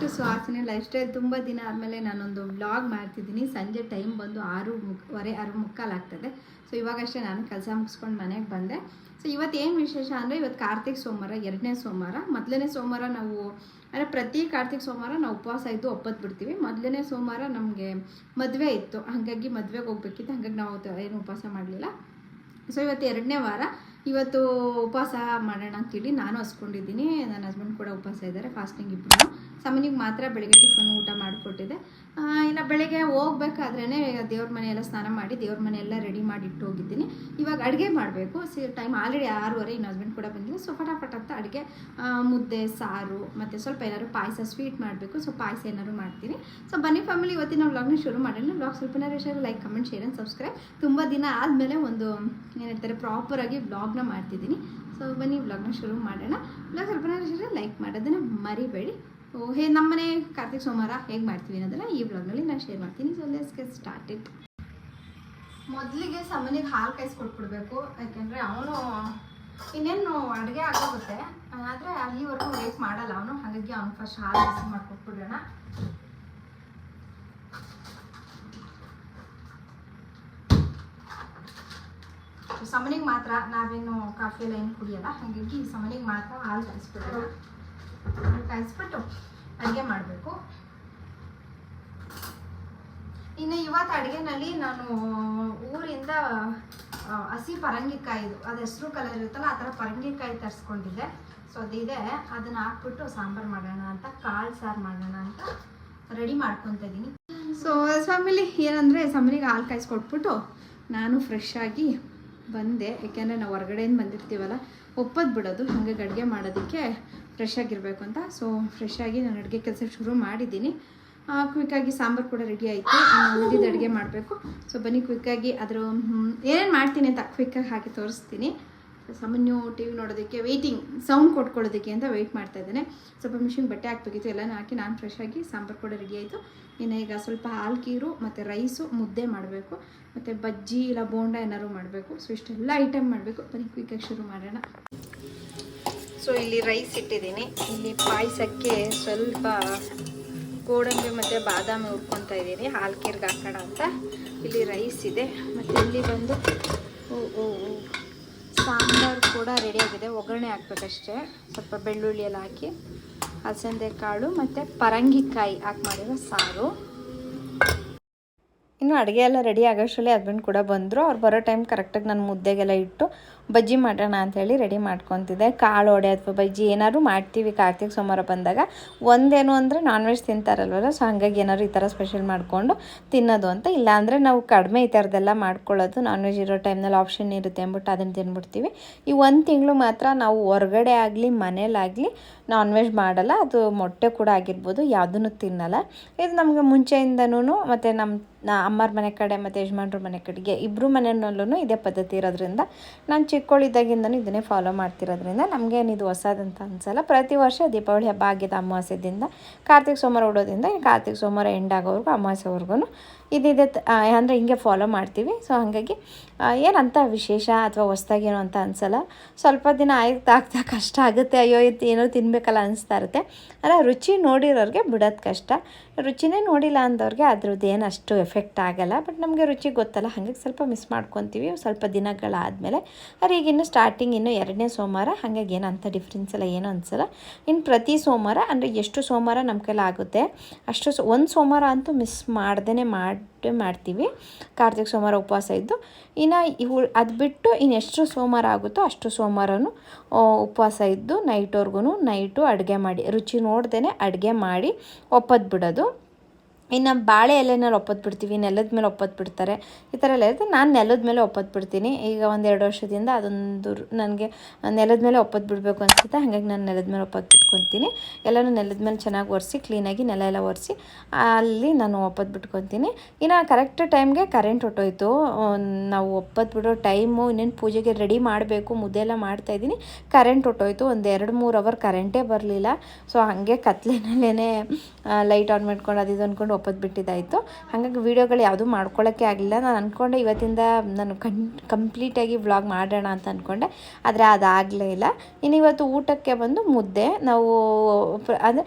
To Suhasini life style ತುಂಬ ದಿನ ಆದಮೇಲೆ ನಾನೊಂದು ವ್ಲಾಗ್ ಮಾಡ್ತಿದ್ದೀನಿ. ಸಂಜೆ ಟೈಮ್ ಬಂದು ಆರು ಮುಕ್ವರೆ ಆರು ಮುಕ್ಕಾಲು ಆಗ್ತದೆ. ಸೊ ಇವಾಗಷ್ಟೇ ನಾನು ಕೆಲಸ ಮುಗಿಸ್ಕೊಂಡು ಮನೆಗೆ ಬಂದೆ. ಸೊ ಇವತ್ತು ಏನು ವಿಶೇಷ ಅಂದರೆ ಇವತ್ತು ಕಾರ್ತಿಕ್ ಸೋಮವಾರ, ಎರಡನೇ ಸೋಮವಾರ. ಮೊದಲನೇ ಸೋಮವಾರ ನಾವು, ಅಂದರೆ ಪ್ರತಿ ಕಾರ್ತಿಕ್ ಸೋಮವಾರ ನಾವು ಉಪವಾಸ ಇದ್ದು ಒಪ್ಪತ್ತು ಬಿಡ್ತೀವಿ. ಮೊದಲನೇ ಸೋಮವಾರ ನಮಗೆ ಮದುವೆ ಇತ್ತು. ಹಾಗಾಗಿ ಮದುವೆಗೆ ಹೋಗ್ಬೇಕಿತ್ತು. ಹಾಗಾಗಿ ನಾವು ಏನು ಉಪವಾಸ ಮಾಡಲಿಲ್ಲ. ಸೊ ಇವತ್ತು ಎರಡನೇ ವಾರ. ಇವತ್ತು ಉಪವಾಸ ಮಾಡೋಣ ಅಂತೇಳಿ ನಾನು ಹಸ್ಕೊಂಡಿದ್ದೀನಿ. ನನ್ನ ಹಸ್ಬೆಂಡ್ ಕೂಡ ಉಪವಾಸ ಇದ್ದಾರೆ ಫಾಸ್ಟಿಂಗ್ ಇಬ್ಬರು ಸಮನಿಗೆ ಮಾತ್ರ ಬೆಳಗ್ಗೆ ಟಿಫನ್ ಊಟ ಮಾಡಿಕೊಟ್ಟಿದ್ದೆ. ಇನ್ನು ಬೆಳಗ್ಗೆ ಹೋಗ್ಬೇಕಾದ್ರೇ ದೇವ್ರ ಮನೆಯೆಲ್ಲ ಸ್ನಾನ ಮಾಡಿ, ದೇವ್ರ ಮನೆಯೆಲ್ಲ ರೆಡಿ ಮಾಡಿ ಇಟ್ಟು ಹೋಗಿದ್ದೀನಿ. ಇವಾಗ ಅಡುಗೆ ಮಾಡಬೇಕು. ಸಿ ಟೈಮ್ ಆಲ್ರೆಡಿ ಆರೂವರೆ, ಇನ್ನು ಹಸ್ಬೆಂಡ್ ಕೂಡ ಬಂದಿಲ್ಲ ಸೊ ಫಟಾಫಟ್ ಅಂತ ಅಡುಗೆ. ಮುದ್ದೆ, ಸಾರು, ಮತ್ತು ಸ್ವಲ್ಪ ಏನಾದ್ರು ಪಾಯಸ ಸ್ವೀಟ್ ಮಾಡಬೇಕು. ಸೊ ಪಾಯಸ ಏನಾದ್ರು ಮಾಡ್ತೀನಿ. ಸೊ ಬನ್ನಿ ಫ್ಯಾಮಿಲಿ ಇವತ್ತಿನ ವ್ಲಾಗ್ನ ಶುರು ಮಾಡೋಣ. ವ್ಲಾಗ್ ಸ್ವಲ್ಪ share like comment share and subscribe ತುಂಬ ದಿನ ಆದಮೇಲೆ ಒಂದು ಏನು ಹೇಳ್ತಾರೆ ಪ್ರಾಪರಾಗಿ ವ್ಲಾಗ್ನ ಮಾಡ್ತಿದ್ದೀನಿ. ಸೊ ಬನ್ನಿ ವ್ಲಾಗ್ನ ಶುರು ಮಾಡೋಣ. ವ್ಲಾಗ್ ಸ್ವಲ್ಪ ಲೈಕ್ ಮಾಡೋದನ್ನು ಮರಿಬೇಡಿ. ಹೇ, ನಮ್ಮನೆ ಕಾರ್ತಿಕ್ ಸೋಮವಾರ ಹೇಗೆ ಮಾಡ್ತೀವಿ ಅನ್ನೋದನ್ನ ಈ ವ್ಲಾಗ್ನಲ್ಲಿ ನಾನು ಶೇರ್ ಮಾಡ್ತೀನಿ. ಸೊ ಲೆಟ್ಸ್ ಸ್ಟಾರ್ಟ್ ಇಟ್ ಮೊದಲಿಗೆ ಸಮನಿಗೆ ಹಾಲು ಕಾಯಿಸ್ಕೊಟ್ಬಿಡ್ಬೇಕು ಯಾಕೆಂದರೆ ಅವನು ಇನ್ನೇನು ಅಡುಗೆ ಆಗೋಗುತ್ತೆ. ಆದರೆ ಅಲ್ಲಿವರೆಗೂ ವೇಟ್ ಮಾಡಲ್ಲ. ಅವನು ಹಾಗಾಗಿ ಅವ್ನು ಫಸ್ಟ್ ಹಾಲು ಬಿಸಿ ಮಾಡ್ಕೊಟ್ಬಿಡೋಣ ಸಮನಿಗೆ ಮಾತ್ರ ನಾವೇನು ಕಾಫಿ ಎಲ್ಲ ಏನು ಕುಡಿಯಲ್ಲ. ಹಾಗಾಗಿ ಸಮನಿಗೆ ಮಾತ್ರ ಹಾಲು ಕಾಯಿಸ್ಬಿಡೋಣ. ಹಾಲು ಕಾಯಿಸ್ಬಿಟ್ಟು ಅಡುಗೆ ಮಾಡಬೇಕು. ಇನ್ನು ಇವತ್ತು ಅಡುಗೆನಲ್ಲಿ ನಾನು ಊರಿಂದ ಹಸಿ ಪರಂಗಿಕಾಯಿದು ಅದು ಹೆಸರು ಕಲರ್ ಇರುತ್ತಲ್ಲ, ಆ ಥರ ಪರಂಗಿಕಾಯಿ ತರಿಸ್ಕೊಂಡಿದ್ದೆ. ಸೊ ಅದಿದೆ. ಅದನ್ನು ಹಾಕ್ಬಿಟ್ಟು ಸಾಂಬಾರು ಮಾಡೋಣ ಅಂತ, ಕಾಳು ಸಾರು ಮಾಡೋಣ ಅಂತ ರೆಡಿ ಮಾಡ್ಕೊತ ಇದ್ದೀನಿ. ಸೊ ಫ್ಯಾಮಿಲಿ ಏನಂದರೆ ಸಮನಿಗೆ ಹಾಲು ಕಾಯಿಸ್ಕೊಟ್ಬಿಟ್ಟು ನಾನು ಫ್ರೆಶ್ ಆಗಿ ಬಂದೆ ಯಾಕೆಂದರೆ ನಾವು ಹೊರಗಡೆಯಿಂದ ಬಂದಿರ್ತೀವಲ್ಲ, ಒಪ್ಪದು ಬಿಡೋದು, ಹಾಗೆ ಅಡುಗೆ ಮಾಡೋದಕ್ಕೆ ಫ್ರೆಶ್ ಆಗಿರಬೇಕು ಅಂತ. ಸೊ ಫ್ರೆಶ್ ಆಗಿ ನಾನು ಅಡುಗೆ ಕೆಲಸ ಶುರು ಮಾಡಿದ್ದೀನಿ. ಕ್ವಿಕ್ಕಾಗಿ ಸಾಂಬಾರು ಕೂಡ ರೆಡಿ ಆಯಿತು. ಉಳಿದಿದ್ದು ಅಡುಗೆ ಮಾಡಬೇಕು. ಸೊ ಬನ್ನಿ ಕ್ವಿಕ್ಕಾಗಿ ಅದರ ಏನೇನು ಮಾಡ್ತೀನಿ ಅಂತ ಕ್ವಿಕ್ಕಾಗಿ ಹಾಕಿ ತೋರಿಸ್ತೀನಿ. ಸಾಮಾನ್ಯ ಟಿ ವಿ ನೋಡೋದಕ್ಕೆ ವೆಯ್ಟಿಂಗ್ ಸೌಂಡ್ ಕೊಟ್ಕೊಳ್ಳೋದಕ್ಕೆ ಅಂತ ವೆಯ್ಟ್ ಮಾಡ್ತಾ ಇದ್ದೇನೆ. ಸ್ವಲ್ಪ ಮಿಷಿನ್ ಬಟ್ಟೆ ಹಾಕ್ಬೇಕಿತ್ತು, ಎಲ್ಲನೂ ಹಾಕಿ ನಾನು ಫ್ರೆಶ್ ಆಗಿ ಸಾಂಬಾರು ಕೂಡ ರೆಡಿ ಆಯಿತು. ಇನ್ನು ಈಗ ಸ್ವಲ್ಪ ಹಾಲು ಕೀರು ಮತ್ತು ರೈಸು ಮುದ್ದೆ ಮಾಡಬೇಕು. ಮತ್ತು ಬಜ್ಜಿ ಇಲ್ಲ ಬೋಂಡ ಏನಾದ್ರು ಮಾಡಬೇಕು. ಸೊ ಇಷ್ಟೆಲ್ಲ ಐಟಮ್ ಮಾಡಬೇಕು. ಬನ್ನಿ ಕ್ವಿಕ್ಕಾಗಿ ಶುರು ಮಾಡೋಣ. ಸೊ ಇಲ್ಲಿ ರೈಸ್ ಇಟ್ಟಿದ್ದೀನಿ. ಇಲ್ಲಿ ಪಾಯಸಕ್ಕೆ ಸ್ವಲ್ಪ ಗೋಡಂಬಿ ಮತ್ತು ಬಾದಾಮಿ ಹುರ್ಕೊತಾ ಇದ್ದೀನಿ. ಹಾಲು ಕೀರ್ಗೆ ಹಾಕೋಣ ಅಂತ. ಇಲ್ಲಿ ರೈಸ್ ಇದೆ. ಮತ್ತು ಇಲ್ಲಿ ಬಂದು, ಓ ಓ ಓ. ಕೂಡ ರೆಡಿಯಾಗಿದೆ ಒಗ್ಗರಣೆ ಹಾಕ್ಬೇಕಷ್ಟೇ. ಸ್ವಲ್ಪ ಬೆಳ್ಳುಳ್ಳಿ ಎಲ್ಲ ಹಾಕಿ ಹಲಸಂದೆ ಕಾಳು ಮತ್ತು ಪರಂಗಿಕಾಯಿ ಹಾಕಿ ಮಾಡಿರೋ ಸಾರು. ಇನ್ನು ಅಡುಗೆ ಎಲ್ಲ ರೆಡಿ ಆಗೋಷ್ಟರಲ್ಲಿ ಹಸ್ಬೆಂಡ್ ಕೂಡ ಬಂದರು. ಅವ್ರು ಬರೋ ಟೈಮ್ ಕರೆಕ್ಟಾಗಿ ನಾನು ಮುದ್ದೆಗೆಲ್ಲ ಇಟ್ಟು ಬಜ್ಜಿ ಮಾಡೋಣ ಅಂಥೇಳಿ ರೆಡಿ ಮಾಡ್ಕೊತಿದ್ದೆ. ಕಾಳು ವಡೆ ಅಥವಾ ಬಜ್ಜಿ ಏನಾದ್ರು ಮಾಡ್ತೀವಿ ಕಾರ್ತಿಕ್ ಸೋಮವಾರ ಬಂದಾಗ. ಒಂದೇನು ಅಂದರೆ ನಾನ್ ವೆಜ್ ತಿಂತಾರಲ್ವಲ್ಲ ಸೊ ಹಾಗಾಗಿ ಏನಾದ್ರು ಈ ಥರ ಸ್ಪೆಷಲ್ ಮಾಡಿಕೊಂಡು ತಿನ್ನೋದು ಅಂತ. ಇಲ್ಲಾಂದರೆ ನಾವು ಕಡಿಮೆ ಈ ಥರದ್ದೆಲ್ಲ ಮಾಡ್ಕೊಳ್ಳೋದು ನಾನ್ ವೆಜ್ ಇರೋ ಟೈಮ್ನಲ್ಲಿ ಆಪ್ಷನ್ ಇರುತ್ತೆ ಅಂದ್ಬಿಟ್ಟು ಅದನ್ನು ತಿಂದ್ಬಿಡ್ತೀವಿ ಈ ಒಂದು ತಿಂಗಳು ಮಾತ್ರ ನಾವು ಹೊರಗಡೆ ಆಗಲಿ ಮನೇಲಾಗಲಿ ನಾನ್ ವೆಜ್ ಮಾಡಲ್ಲ. ಅದು ಮೊಟ್ಟೆ ಕೂಡ ಆಗಿರ್ಬೋದು, ಯಾವುದನ್ನು ತಿನ್ನಲ್ಲ. ಇದು ನಮಗೆ ಮುಂಚೆಯಿಂದನೂ ಮತ್ತು ನಮ್ಮ ಅಮ್ಮರ ಮನೆ ಕಡೆ ಮತ್ತು ಯಜಮಾನ್ರ ಮನೆ ಕಡೆಗೆ ಇಬ್ಬರು ಮನೆಯಲ್ಲೂ ಇದೇ ಪದ್ಧತಿ ಇರೋದ್ರಿಂದ ನಾನು ಚಿಕ್ಕವಳಿದ್ದಾಗಿಂದನೂ ಇದನ್ನೇ ಫಾಲೋ ಮಾಡ್ತಿರೋದ್ರಿಂದ ನಮಗೇನಿದು ಹೊಸದಂತ ಅನ್ಸಲ್ಲ. ಪ್ರತಿ ವರ್ಷ ದೀಪಾವಳಿ ಹಬ್ಬ ಆಗಿದ್ದ ಅಮಾವಾಸ್ಯದಿಂದ ಕಾರ್ತಿಕ್ ಸೋಮವಾರ ಉಡೋದ್ರಿಂದ ಕಾರ್ತಿಕ್ ಸೋಮವಾರ ಎಂಡ್ ಆಗೋವರೆಗೂ ಅಮಾವಾಸ್ಯವರೆಗೂ ಇದಿದೆ ಅಂದರೆ ಹಿಂಗೆ ಫಾಲೋ ಮಾಡ್ತೀವಿ. ಸೊ ಹಾಗಾಗಿ ಏನಂತ ವಿಶೇಷ ಅಥವಾ ಹೊಸ್ದಾಗೇನೋ ಅಂತ ಅನ್ಸಲ್ಲ. ಸ್ವಲ್ಪ ದಿನ ಆಯ್ತಾಗ್ತಾ ಕಷ್ಟ ಆಗುತ್ತೆ. ಅಯ್ಯೋ, ಇದು ಏನೋ ತಿನ್ನಬೇಕಲ್ಲ ಅನಿಸ್ತಾ ಇರುತ್ತೆ. ಅಲ್ಲ ರುಚಿ ನೋಡಿರೋರಿಗೆ ಬಿಡೋದು ಕಷ್ಟ. ರುಚಿನೇ ನೋಡಿಲ್ಲ ಅಂದವ್ರಿಗೆ ಅದ್ರದ್ದು ಏನು ಅಷ್ಟು ಎಫೆಕ್ಟ್ ಆಗಲ್ಲ. ಬಟ್ ನಮಗೆ ರುಚಿ ಗೊತ್ತಲ್ಲ. ಹಾಗಾಗಿ ಸ್ವಲ್ಪ ಮಿಸ್ ಮಾಡ್ಕೊತೀವಿ. ಸ್ವಲ್ಪ ದಿನಗಳಾದಮೇಲೆ. ಆದರೆ ಈಗ ಇನ್ನು ಸ್ಟಾರ್ಟಿಂಗ್ ಇನ್ನು ಎರಡನೇ ಸೋಮವಾರ. ಹಾಗಾಗಿ ಏನು ಅಂಥ ಡಿಫ್ರೆನ್ಸ್ ಎಲ್ಲ ಏನೂ ಅನಿಸಲ್ಲ. ಇನ್ನು ಪ್ರತಿ ಸೋಮವಾರ, ಅಂದರೆ ಎಷ್ಟು ಸೋಮವಾರ ನಮ್ಮ ಕೈಲಾಗುತ್ತೆ ಅಷ್ಟು ಒಂದು ಸೋಮವಾರ ಅಂತೂ ಮಿಸ್ ಮಾಡ್ದೇ ಮಾಡಿ ಮಾಡ್ತೀವಿ. ಕಾರ್ತಿಕ ಸೋಮವಾರ ಉಪವಾಸ ಇದ್ದು, ಇನ್ನು ಇವು ಅದು ಬಿಟ್ಟು ಇನ್ನು ಎಷ್ಟು ಸೋಮವಾರ ಆಗುತ್ತೋ ಅಷ್ಟು ಸೋಮವಾರನೂ ಉಪವಾಸ ಇದ್ದು ನೈಟ್ವರೆಗೂ ನೈಟು ಅಡುಗೆ ಮಾಡಿ, ರುಚಿ ನೋಡ್ದೇ ಅಡುಗೆ ಮಾಡಿ ಒಪ್ಪದು ಬಿಡೋದು. ಇನ್ನು ಬಾಳೆ ಎಲೆನಲ್ಲಿ ಒಪ್ಪತ್ತು ಬಿಡ್ತೀವಿ, ನೆಲದ ಮೇಲೆ ಒಪ್ಪತ್ತು ಬಿಡ್ತಾರೆ. ಈ ಥರ ಎಲ್ಲ ಇರುತ್ತೆ. ನಾನು ನೆಲದ ಮೇಲೆ ಒಪ್ಪತ್ತು ಬಿಡ್ತೀನಿ. ಈಗ ಒಂದೆರಡು ವರ್ಷದಿಂದ ಅದೊಂದು ನನಗೆ ನೆಲದ ಮೇಲೆ ಒಪ್ಪತ್ತು ಬಿಡಬೇಕು ಅನಿಸುತ್ತೆ. ಹಾಗಾಗಿ ನಾನು ನೆಲದ ಮೇಲೆ ಒಪ್ಪತ್ತು ಬಿಟ್ಕೊತೀನಿ. ಎಲ್ಲನೂ ನೆಲದ ಮೇಲೆ ಚೆನ್ನಾಗಿ ಒರೆಸಿ ಕ್ಲೀನಾಗಿ ನೆಲ ಎಲ್ಲ ಒರೆಸಿ, ಅಲ್ಲಿ ನಾನು ಒಪ್ಪತ್ತು ಬಿಟ್ಕೊತೀನಿ. ಇನ್ನು ಕರೆಕ್ಟ್ ಟೈಮ್ಗೆ ಕರೆಂಟ್ ಹೊಟ್ಟೋಯ್ತು ನಾವು ಒಪ್ಪತ್ತು ಬಿಡೋ ಟೈಮು ಇನ್ನೇನು ಪೂಜೆಗೆ ರೆಡಿ ಮಾಡಬೇಕು, ಮುದ್ದೆ ಎಲ್ಲ ಮಾಡ್ತಾಯಿದ್ದೀನಿ ಕರೆಂಟ್ ಹೊಟ್ಟೋಯ್ತು ಒಂದು ಎರಡು ಮೂರು ಅವರ್ ಕರೆಂಟೇ ಬರಲಿಲ್ಲ. ಸೊ ಹಾಗೆ ಕತ್ಲಿನಲ್ಲೇ ಲೈಟ್ ಆನ್ ಮಾಡ್ಕೊಂಡು, ಅದು ಇದು ಅಂದ್ಕೊಂಡು ಒಪ್ಪತ್ತು ಬಿಟ್ಟಿದ್ದಾಯಿತು. ಹಾಗಾಗಿ ವೀಡಿಯೋಗಳು ಯಾವುದೂ ಮಾಡ್ಕೊಳ್ಳೋಕ್ಕೆ ಆಗಲಿಲ್ಲ ನಾನು ಅಂದ್ಕೊಂಡೆ ಇವತ್ತಿಂದ ನಾನು ಕನ್ ಕಂಪ್ಲೀಟಾಗಿ ವ್ಲಾಗ್ ಮಾಡೋಣ ಅಂತ ಅಂದ್ಕೊಂಡೆ ಆದರೆ ಅದಾಗಲೇ ಇಲ್ಲ. ಇನ್ನು ಇವತ್ತು ಊಟಕ್ಕೆ ಬಂದು ಮುದ್ದೆ. ನಾವು ಅಂದರೆ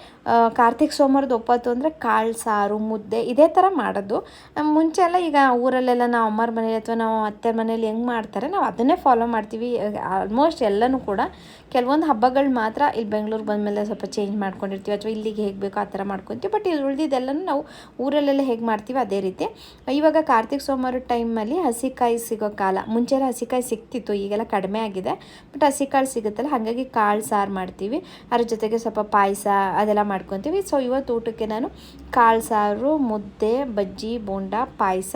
ಕಾರ್ತಿಕ್ ಸೋಮವಾರದ ಒಪ್ಪತ್ತು ಅಂದರೆ ಕಾಳು ಸಾರು, ಮುದ್ದೆ ಇದೇ ಥರ ಮಾಡೋದು. ಮುಂಚೆ ಎಲ್ಲ ಈಗ ಊರಲ್ಲೆಲ್ಲ ನಾವು ಅಮ್ಮರ ಮನೇಲಿ ಅಥವಾ ನಾವು ಅತ್ತೆ ಮನೇಲಿ ಹೆಂಗೆ ಮಾಡ್ತಾರೆ, ನಾವು ಅದನ್ನೇ ಫಾಲೋ ಮಾಡ್ತೀವಿ. ಆಲ್ಮೋಸ್ಟ್ ಎಲ್ಲನೂ ಕೂಡ. ಕೆಲವೊಂದು ಹಬ್ಬಗಳು ಮಾತ್ರ ಇಲ್ಲಿ ಬೆಂಗಳೂರು ಬಂದಮೇಲೆ ಸ್ವಲ್ಪ ಚೇಂಜ್ ಮಾಡ್ಕೊಂಡಿರ್ತೀವಿ. ಅಥವಾ ಇಲ್ಲಿಗೆ ಹೇಗೆ ಬೇಕೋ ಆ ಥರ ಮಾಡ್ಕೊತೀವಿ. ಬಟ್ ಇದು ಉಳಿದಿದ್ದೆಲ್ಲನೂ ನಾವು ಊರಲ್ಲೆಲ್ಲ ಹೇಗೆ ಮಾಡ್ತೀವಿ ಅದೇ ರೀತಿ. ಇವಾಗ ಕಾರ್ತಿಕ್ ಸೋಮವಾರ ಟೈಮಲ್ಲಿ ಹಸಿಕಾಯಿ ಸಿಗೋ ಕಾಲ. ಮುಂಚೆ ಹಸಿಕಾಯಿ ಸಿಕ್ತಿತ್ತು ಈಗೆಲ್ಲ ಕಡಿಮೆ ಆಗಿದೆ. ಬಟ್ ಹಸಿಕಾಳು ಸಿಗುತ್ತಲ್ಲ, ಹಾಗಾಗಿ ಕಾಳು, ಸಾರು ಮಾಡ್ತೀವಿ. ಅದ್ರ ಜೊತೆಗೆ ಸ್ವಲ್ಪ ಪಾಯಸ ಅದೆಲ್ಲ ಮಾಡ್ಕೊತೀವಿ. ಸೊ ಇವತ್ತು ಊಟಕ್ಕೆ ನಾನು ಕಾಳು, ಸಾರು, ಮುದ್ದೆ, ಬಜ್ಜಿ, ಬೋಂಡ, ಪಾಯಸ,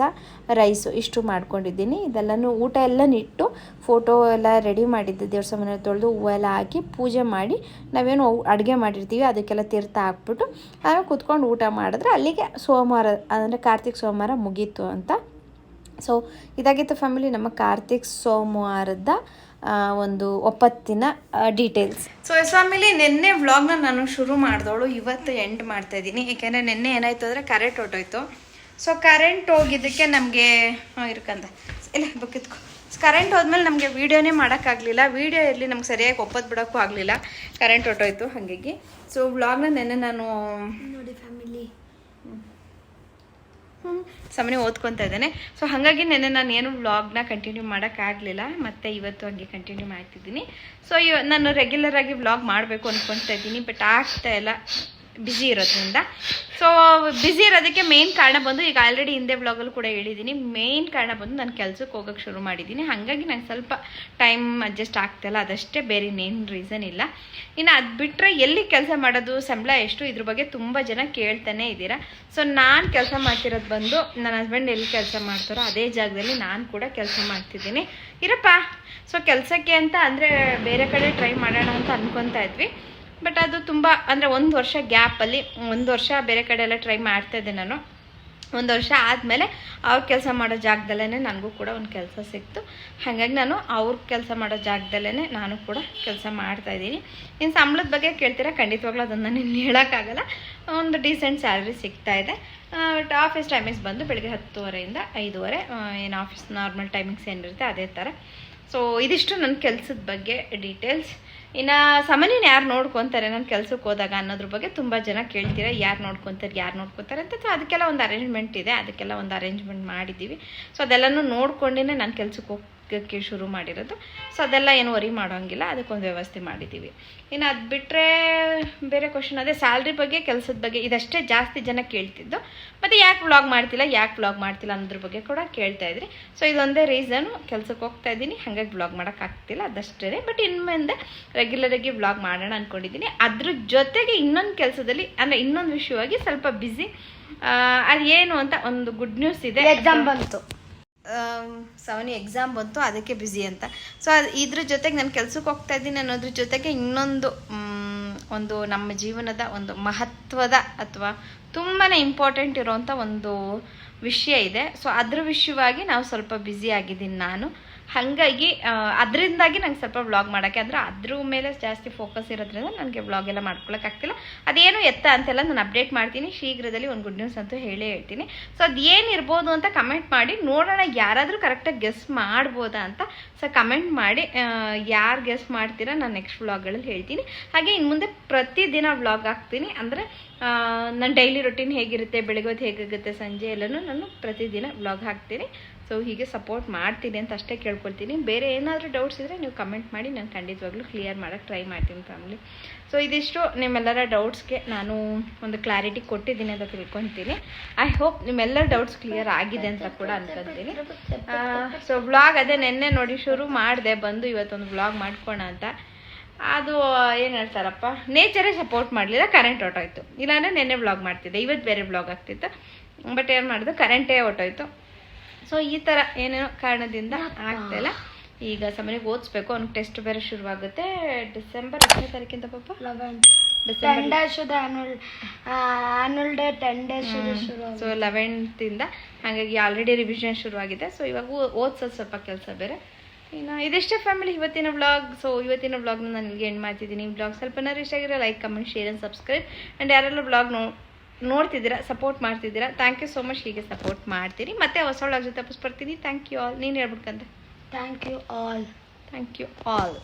ರೈಸು ಇಷ್ಟು ಮಾಡ್ಕೊಂಡಿದ್ದೀನಿ. ಇದೆಲ್ಲನೂ ಊಟ ಎಲ್ಲ ನಿಟ್ಟು ಫೋಟೋ ಎಲ್ಲ ರೆಡಿ ಮಾಡಿದ್ದೆ ದೇವ್ರ ಸಮಯ ತೊಳೆದು ಹೂವೆಲ್ಲ ಹಾಕಿ ಪೂಜೆ ಮಾಡಿ ನಾವೇನು ಅಡುಗೆ ಮಾಡಿರ್ತೀವಿ, ಅದಕ್ಕೆಲ್ಲ ತೀರ್ಥ ಹಾಕ್ಬಿಟ್ಟು ಆಮೇಲೆ ಕುತ್ಕೊಂಡು ಊಟ ಮಾಡಿದ್ರೆ ಅಲ್ಲಿಗೆ ಸೋಮವಾರ ಅಂದರೆ ಕಾರ್ತಿಕ್ ಸೋಮವಾರ ಮುಗೀತು ಅಂತ. ಸೊ ಇದಾಗಿತ್ತು ಫ್ಯಾಮಿಲಿ ನಮ್ಮ ಕಾರ್ತಿಕ್ ಸೋಮವಾರದ ಒಂದು ಒಪ್ಪತ್ತಿನ ಡೀಟೇಲ್ಸ್ ಸೊ ಫ್ಯಾಮಿಲಿ ನಿನ್ನೆ ವ್ಲಾಗ್ನ ನಾನು ಶುರು ಮಾಡಿದವಳು ಇವತ್ತು ಎಂಡ್ ಮಾಡ್ತಾ ಇದ್ದೀನಿ. ಏಕೆಂದರೆ ನಿನ್ನೆ ಏನಾಯ್ತು ಅಂದರೆ ಕರೆಂಟ್ ಹೊಟ್ಟೋಯ್ತು ಸೊ ಕರೆಂಟ್ ಹೋಗಿದ್ದಕ್ಕೆ ನಮಗೆ ಇರ್ಕಂದ ಇಲ್ಲ ಬುಕ್ಕಿತ್ಕೊ ಕರೆಂಟ್ ಹೋದ್ಮೇಲೆ ನಮಗೆ ವೀಡಿಯೋನೇ ಮಾಡೋಕ್ಕಾಗಲಿಲ್ಲ. ವೀಡಿಯೋ ಇರಲಿ ನಮ್ಗೆ ಸರಿಯಾಗಿ ಒಪ್ಪತ್ತು ಬಿಡೋಕ್ಕೂ ಆಗಲಿಲ್ಲ. ಕರೆಂಟ್ ಹೊಟ್ಟೋಯ್ತು ಹಾಗಾಗಿ. ಸೊ ವ್ಲಾಗ್ನ ನೆನ್ನೆ ನಾನು ನೋಡಿ ಫ್ಯಾಮಿಲಿ ಸಮನೆ ಓದ್ಕೊತಾ ಇದ್ದಾನೆ. ಸೊ ಹಾಗಾಗಿ ನೆನ್ನೆ ನಾನು ಏನು ವ್ಲಾಗ್ನ ಕಂಟಿನ್ಯೂ ಮಾಡೋಕ್ಕಾಗಲಿಲ್ಲ ಮತ್ತೆ ಇವತ್ತು ಹಂಗೆ ಕಂಟಿನ್ಯೂ ಮಾಡ್ತಿದ್ದೀನಿ. ಸೊ ನಾನು ರೆಗ್ಯುಲರ್ ಆಗಿ ವ್ಲಾಗ್ ಮಾಡಬೇಕು ಅಂದ್ಕೊತಾ ಇದ್ದೀನಿ ಬಟ್ ಆಗ್ತಾ ಇಲ್ಲ. ಬ್ಯುಸಿ ಇರೋದ್ರಿಂದ. ಸೊ ಬ್ಯುಸಿ ಇರೋದಕ್ಕೆ ಮೇನ್ ಕಾರಣ ಬಂದು ಈಗ ಆಲ್ರೆಡಿ ಹಿಂದೆ ವ್ಲಾಗಲ್ಲಿ ಕೂಡ ಹೇಳಿದ್ದೀನಿ. ಮೇನ್ ಕಾರಣ ಬಂದು ನಾನು ಕೆಲಸಕ್ಕೆ ಹೋಗೋಕ್ಕೆ ಶುರು ಮಾಡಿದ್ದೀನಿ. ಹಾಗಾಗಿ ನಂಗೆ ಸ್ವಲ್ಪ ಟೈಮ್ ಅಡ್ಜಸ್ಟ್ ಆಗ್ತಾಯಿಲ್ಲ ಅದಷ್ಟೇ ಬೇರೆ ಇನ್ನೇನು ರೀಸನ್ ಇಲ್ಲ. ಇನ್ನು ಅದು ಬಿಟ್ಟರೆ ಎಲ್ಲಿ ಕೆಲಸ ಮಾಡೋದು, ಸಂಬಳ ಎಷ್ಟು, ಇದ್ರ ಬಗ್ಗೆ ತುಂಬ ಜನ ಕೇಳ್ತಾನೆ ಇದ್ದೀರಾ. ಸೊ ನಾನು ಕೆಲಸ ಮಾಡ್ತಿರೋದು ಬಂದು ನನ್ನ ಹಸ್ಬೆಂಡ್ ಎಲ್ಲಿ ಕೆಲಸ ಮಾಡ್ತಾರೋ ಅದೇ ಜಾಗದಲ್ಲಿ ನಾನು ಕೂಡ ಕೆಲಸ ಮಾಡ್ತಿದ್ದೀನಿ. ಇರಪ್ಪ. ಸೊ ಕೆಲಸಕ್ಕೆ ಅಂತ ಅಂದರೆ ಬೇರೆ ಕಡೆ ಟ್ರೈ ಮಾಡೋಣ ಅಂತ ಅಂದ್ಕೊತಾ ಇದ್ವಿ. ಬಟ್ ಅದು ತುಂಬ, ಅಂದರೆ ಒಂದು ವರ್ಷ ಗ್ಯಾಪಲ್ಲಿ ಒಂದು ವರ್ಷ ಬೇರೆ ಕಡೆ ಎಲ್ಲ ಟ್ರೈ ಮಾಡ್ತಾ ಇದ್ದೆ ನಾನು. ಒಂದು ವರ್ಷ ಆದಮೇಲೆ ಅವ್ರ ಕೆಲಸ ಮಾಡೋ ಜಾಗದಲ್ಲೇ ನನಗೂ ಕೂಡ ಒಂದು ಕೆಲಸ ಸಿಕ್ತು. ಹಾಗಾಗಿ ನಾನು ಅವ್ರ ಕೆಲಸ ಮಾಡೋ ಜಾಗದಲ್ಲೇ ನಾನು ಕೂಡ ಕೆಲಸ ಮಾಡ್ತಾ ಇದ್ದೀನಿ. ಇನ್ನು ಸಂಬಳದ ಬಗ್ಗೆ ಕೇಳ್ತೀರಾ? ಖಂಡಿತವಾಗ್ಲೂ ಅದನ್ನು ನಾನು ಹೇಳೋಕ್ಕಾಗಲ್ಲ. ಒಂದು ಡೀಸೆಂಟ್ ಸ್ಯಾಲ್ರಿ ಸಿಗ್ತಾ ಇದೆ. ಬಟ್ ಆಫೀಸ್ ಟೈಮಿಂಗ್ಸ್ ಬಂದು ಬೆಳಗ್ಗೆ ಹತ್ತುವರೆಯಿಂದ ಐದುವರೆ ಏನು ಆಫೀಸ್ ನಾರ್ಮಲ್ ಟೈಮಿಂಗ್ಸ್ ಏನಿರುತ್ತೆ ಅದೇ ಥರ ಸೊ ಇದಿಷ್ಟು ನನ್ನ ಕೆಲಸದ ಬಗ್ಗೆ ಡೀಟೇಲ್ಸ್ ಇನ್ನು ಸಾಮಾನ್ಯನ ಯಾರು ನೋಡ್ಕೊತಾರೆ, ನಾನು ಕೆಲ್ಸಕ್ಕೆ ಹೋದಾಗ ಅನ್ನೋದ್ರ ಬಗ್ಗೆ ತುಂಬ ಜನ ಕೇಳ್ತೀರಾ, ಯಾರು ನೋಡ್ಕೊತಾರೆ ಯಾರು ನೋಡ್ಕೊತಾರೆ ಅಂತ. ಸೊ ಅದಕ್ಕೆಲ್ಲ ಒಂದು ಅರೇಂಜ್ಮೆಂಟ್ ಇದೆ, ಅದಕ್ಕೆಲ್ಲ ಒಂದು ಅರೇಂಜ್ಮೆಂಟ್ ಮಾಡಿದ್ದೀವಿ. ಸೊ ಅದೆಲ್ಲನೂ ನೋಡ್ಕೊಂಡೇ ನಾನು ಕೆಲ್ಸಕ್ಕೆ ಹೋಗೋಕ್ಕೆ ಶುರು ಮಾಡಿರೋದು. ಸೊ ಅದೆಲ್ಲ ಏನು ವರಿ ಮಾಡೋಂಗಿಲ್ಲ. ಅದಕ್ಕೊಂದು ವ್ಯವಸ್ಥೆ ಮಾಡಿದ್ದೀವಿ ಇನ್ನು ಅದು ಬಿಟ್ಟರೆ ಬೇರೆ ಕ್ವಶನ್ ಅದೇ ಸ್ಯಾಲ್ರಿ ಬಗ್ಗೆ, ಕೆಲಸದ ಬಗ್ಗೆ ಇದಷ್ಟೇ ಜಾಸ್ತಿ ಜನ ಕೇಳ್ತಿದ್ದು. ಮತ್ತು ಯಾಕೆ ವ್ಲಾಗ್ ಮಾಡ್ತಿಲ್ಲ, ಯಾಕೆ ವ್ಲಾಗ್ ಮಾಡ್ತಿಲ್ಲ ಅನ್ನೋದ್ರ ಬಗ್ಗೆ ಕೂಡ ಕೇಳ್ತಾ ಇದ್ರಿ. ಸೊ ಇದೊಂದೇ ರೀಸನು ಕೆಲಸಕ್ಕೆ ಹೋಗ್ತಾ ಇದ್ದೀನಿ. ಹಾಗಾಗಿ ವ್ಲಾಗ್ ಮಾಡೋಕ್ಕಾಗ್ತಿಲ್ಲ ಅದಷ್ಟೇ ಬಟ್ ಇನ್ನು ಮುಂದೆ ರೆಗ್ಯುಲರಾಗಿ ವ್ಲಾಗ್ ಮಾಡೋಣ ಅಂದ್ಕೊಂಡಿದ್ದೀನಿ ಅದ್ರ ಜೊತೆಗೆ ಇನ್ನೊಂದು ಕೆಲಸದಲ್ಲಿ, ಅಂದರೆ ಇನ್ನೊಂದು ವಿಷಯವಾಗಿ ಸ್ವಲ್ಪ ಬ್ಯುಸಿ ಅದು ಏನು ಅಂತ ಒಂದು ಗುಡ್ ನ್ಯೂಸ್ ಇದೆ. ಎಕ್ಸಾಮ್ ಬಂತು. ಸವನಿ ಎಕ್ಸಾಮ್ ಬಂತು, ಅದಕ್ಕೆ ಬ್ಯುಸಿ ಅಂತ. ಸೊ ಅದು ಇದ್ರ ಜೊತೆಗೆ ನಾನು ಕೆಲ್ಸಕ್ಕೆ ಹೋಗ್ತಾ ಇದ್ದೀನಿ ಅನ್ನೋದ್ರ ಜೊತೆಗೆ ಇನ್ನೊಂದು ಒಂದು ನಮ್ಮ ಜೀವನದ ಒಂದು ಮಹತ್ವದ ಅಥವಾ ತುಂಬಾ ಇಂಪಾರ್ಟೆಂಟ್ ಇರೋವಂಥ ಒಂದು ವಿಷಯ ಇದೆ. ಸೊ ಅದ್ರ ವಿಷಯವಾಗಿ ನಾವು ಸ್ವಲ್ಪ ಬ್ಯುಸಿ ಆಗಿದ್ದೀನಿ ನಾನು. ಹಾಗಾಗಿ ಅದರಿಂದಾಗಿ ನಂಗೆ ಸ್ವಲ್ಪ ವ್ಲಾಗ್ ಮಾಡೋಕ್ಕೆ ಅಂದರೆ ಅದ್ರ ಮೇಲೆ ಜಾಸ್ತಿ ಫೋಕಸ್ ಇರೋದ್ರಿಂದ ನನಗೆ ವ್ಲಾಗ್ ಎಲ್ಲ ಮಾಡ್ಕೊಳಕ್ಕಾಗ್ತಿಲ್ಲ ಅದೇನು ಎತ್ತ ಅಂತೆಲ್ಲ ನಾನು ಅಪ್ಡೇಟ್ ಮಾಡ್ತೀನಿ. ಶೀಘ್ರದಲ್ಲಿ ಒಂದು ಗುಡ್ ನ್ಯೂಸ್ ಅಂತೂ ಹೇಳೇ ಹೇಳ್ತೀನಿ. ಸೊ ಅದೇನು ಇರ್ಬೋದು ಅಂತ ಕಮೆಂಟ್ ಮಾಡಿ, ನೋಡೋಣ ಯಾರಾದರೂ ಕರೆಕ್ಟಾಗಿ ಗೆಸ್ ಮಾಡ್ಬೋದಾ ಅಂತ ಸೊ ಕಮೆಂಟ್ ಮಾಡಿ ಯಾರು ಗೆಸ್ ಮಾಡ್ತೀರಾ ನಾನು ನೆಕ್ಸ್ಟ್ ವ್ಲಾಗ್ಗಳಲ್ಲಿ ಹೇಳ್ತೀನಿ. ಹಾಗೆ ಇನ್ನು ಮುಂದೆ ಪ್ರತಿದಿನ ವ್ಲಾಗ್ ಹಾಕ್ತೀನಿ. ಅಂದರೆ ನನ್ನ ಡೈಲಿ ರೊಟೀನ್ ಹೇಗಿರುತ್ತೆ, ಬೆಳಗ್ಗೆ ಹೇಗಾಗುತ್ತೆ, ಸಂಜೆ ಎಲ್ಲನೂ ನಾನು ಪ್ರತಿದಿನ ವ್ಲಾಗ್ ಹಾಕ್ತೀನಿ. ಸೊ ಹೀಗೆ ಸಪೋರ್ಟ್ ಮಾಡ್ತೀನಿ ಅಂತ ಅಷ್ಟೇ ಕೇಳ್ಕೊಳ್ತೀನಿ. ಬೇರೆ ಏನಾದರೂ ಡೌಟ್ಸ್ ಇದ್ದರೆ ನೀವು ಕಮೆಂಟ್ ಮಾಡಿ, ನಾನು ಖಂಡಿತವಾಗ್ಲೂ ಕ್ಲಿಯರ್ ಮಾಡೋಕ್ಕೆ ಟ್ರೈ ಮಾಡ್ತೀನಿ ಫ್ಯಾಮಿಲಿ ಸೊ ಇದಿಷ್ಟು ನಿಮ್ಮೆಲ್ಲರ ಡೌಟ್ಸ್ಗೆ ನಾನು ಒಂದು ಕ್ಲಾರಿಟಿ ಕೊಟ್ಟಿದ್ದೀನಿ ಅಂತ ತಿಳ್ಕೊತೀನಿ ಐ ಹೋಪ್ ನಿಮ್ಮೆಲ್ಲರ ಡೌಟ್ಸ್ ಕ್ಲಿಯರ್ ಆಗಿದೆ ಅಂತ ಕೂಡ ಅನ್ಕೊತೀನಿ ಸೊ ವ್ಲಾಗ್ ಅದೇ ನಿನ್ನೆ ನೋಡಿ ಶುರು ಮಾಡಿದೆ, ಬಂದು ಇವತ್ತೊಂದು ವ್ಲಾಗ್ ಮಾಡ್ಕೋಣ ಅಂತ. ಅದು, ಏನು ಹೇಳ್ತಾರಪ್ಪ? ನೇಚರೇ ಸಪೋರ್ಟ್ ಮಾಡಲಿಲ್ಲ ಕರೆಂಟ್ ಹೊಟ್ಟೋಯ್ತು ಇಲ್ಲಾಂದರೆ ನೆನ್ನೆ ವ್ಲಾಗ್ ಮಾಡ್ತಿದ್ದೆ, ಇವತ್ತು ಬೇರೆ ವ್ಲಾಗ್ ಆಗ್ತಿತ್ತು. ಬಟ್ ಏನು ಮಾಡಿದೆ? ಕರೆಂಟೇ ಹೊಟ್ಟೋಯ್ತು ಸೊ ಈ ಥರ ಏನೇನೋ ಕಾರಣದಿಂದ ಆಗ್ತಾಯಿಲ್ಲ ಈಗ ಸಮಯಕ್ಕೆ ಓದಿಸ್ಬೇಕು ಅವ್ನಿಗೆ ಟೆಸ್ಟ್ ಬೇರೆ ಶುರುವಾಗುತ್ತೆ. ಡಿಸೆಂಬರ್ ಹತ್ತನೇ ತಾರೀಕಿಂದ ಪಾಪ? December ten annual annual day ten ಶುರು ಸೊ ಲೆವೆಂತಿಂದ ಹಾಗಾಗಿ ಆಲ್ರೆಡಿ ರಿವಿಷನ್ ಶುರುವಾಗಿದೆ. ಸೊ ಇವಾಗ ಓದ್ಸೋದು ಸ್ವಲ್ಪ ಕೆಲಸ ಬೇರೆ. ಇನ್ನು ಇದಿಷ್ಟೇ ಫ್ಯಾಮಿಲಿ ಇವತ್ತಿನ ವ್ಲಾಗ್ ಸೊ ಇವತ್ತಿನ ಬ್ಲಾಗ್ನ ನಾನು ಇಲ್ಲಿಗೆ ಎಂಡ್ ಮಾಡ್ತಿದ್ದೀನಿ. ಬ್ಲಾಗ್ ಸ್ವಲ್ಪ ಇಷ್ಟ ಆಗಿರೋ like comment share and subscribe and ಯಾರೆಲ್ಲ ಬ್ಲಾಗ್ ನೋ ನೋಡ್ತಿದ್ದೀರಾ ಸಪೋರ್ಟ್ ಮಾಡ್ತಿದ್ದೀರಾ? ಥ್ಯಾಂಕ್ ಯು ಸೋ ಮಚ್ ಹೀಗೆ ಸಪೋರ್ಟ್ ಮಾಡ್ತೀರಿ. ಮತ್ತೆ ಹೊಸ ಒಳಗೆ ಜೊತೆ ಬರ್ತೀನಿ ಥ್ಯಾಂಕ್ ಯು ಆಲ್ ನೀನು ಹೇಳ್ಬಿಡ್ಕಂತ thank you all thank you all